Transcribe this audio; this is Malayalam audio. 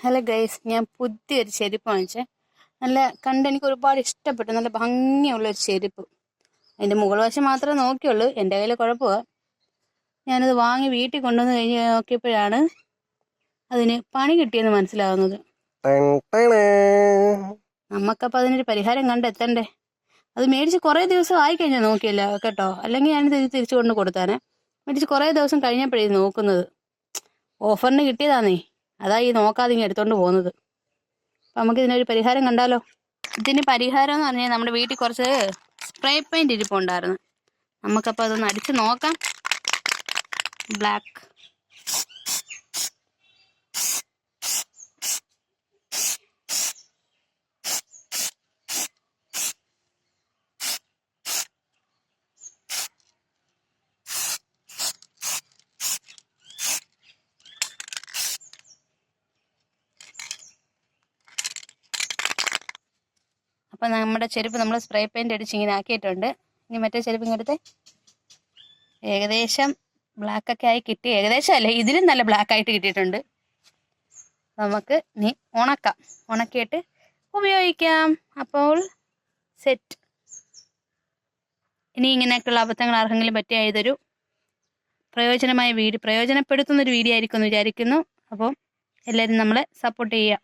ഹലോ ഗൈസ് ഞാൻ പുതിയൊരു ചെരുപ്പ് വാങ്ങിച്ചേ. നല്ല കണ്ട് എനിക്ക് ഒരുപാട് ഇഷ്ടപ്പെട്ടു. നല്ല ഭംഗിയുള്ള ഒരു ചെരുപ്പ്. അതിന്റെ മുകൾ വശം മാത്രമേ നോക്കിയുള്ളൂ. എന്റെ കയ്യിൽ കുഴപ്പമാണ് ഞാനത് വാങ്ങി വീട്ടിൽ കൊണ്ടുവന്ന് കഴിഞ്ഞ് നോക്കിയപ്പോഴാണ് അതിന് പണി കിട്ടിയെന്ന് മനസ്സിലാവുന്നത്. നമുക്കപ്പോൾ അതിനൊരു പരിഹാരം കണ്ടെത്തണ്ടേ? അത് മേടിച്ച് കുറേ ദിവസം ആയി കഴിഞ്ഞാൽ നോക്കിയല്ല കേട്ടോ? അല്ലെങ്കിൽ ഞാൻ തിരിച്ചു കൊണ്ട് കൊടുത്താനേ. മേടിച്ച് കുറേ ദിവസം കഴിഞ്ഞപ്പോഴേ നോക്കുന്നത്. ഓഫറിന് കിട്ടിയതാന്നേ. അതാ ഈ നോക്കാതെ ഇങ്ങനെ എടുത്തോണ്ട് പോകുന്നത് അപ്പം നമുക്ക് ഇതിനൊരു പരിഹാരം കണ്ടാലോ? ഇതിന് പരിഹാരം എന്ന് പറഞ്ഞാൽ നമ്മുടെ വീട്ടിൽ കുറച്ച് സ്പ്രേ പെയിന്റ് ഇരിപ്പുണ്ടായിരുന്നു. നമുക്കപ്പോൾ അതൊന്ന് അടിച്ച് നോക്കാം. ബ്ലാക്ക് അപ്പം നമ്മുടെ ചെരുപ്പ് നമ്മൾ സ്പ്രേ പെയിന്റ് അടിച്ച് ഇങ്ങനെ ആക്കിയിട്ടുണ്ട്. ഇനി മറ്റേ ചെരുപ്പ് ഇങ്ങടുത്തെ ഏകദേശം ബ്ലാക്ക് ഒക്കെ ആയി കിട്ടി. ഏകദേശം അല്ലേ ഇതിലും നല്ല ബ്ലാക്ക് ആയിട്ട് കിട്ടിയിട്ടുണ്ട്. നമുക്ക് ഇനി ഉണക്കാം. ഉണക്കിയിട്ട് ഉപയോഗിക്കാം. അപ്പോൾ സെറ്റ് ഇനി ഇങ്ങനെയൊക്കെയുള്ള അബദ്ധങ്ങൾ ആർക്കെങ്കിലും പറ്റിയ ഇതൊരു പ്രയോജനമായ വീഡിയോ പ്രയോജനപ്പെടുത്തുന്നൊരു വീഡിയോ ആയിരിക്കും എന്ന് വിചാരിക്കുന്നു. അപ്പോൾ എല്ലാവരും നമ്മളെ സപ്പോർട്ട് ചെയ്യുക.